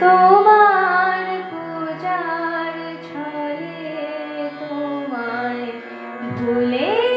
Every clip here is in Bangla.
তোমার পূজার ছলে তোমায় ভুলে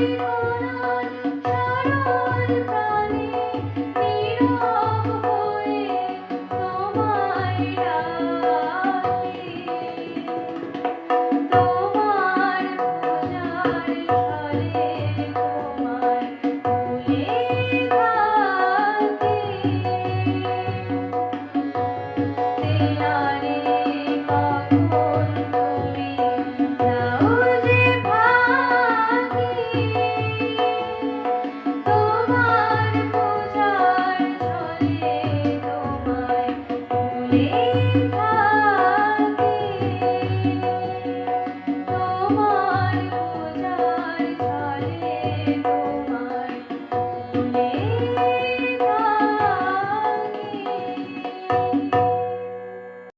you.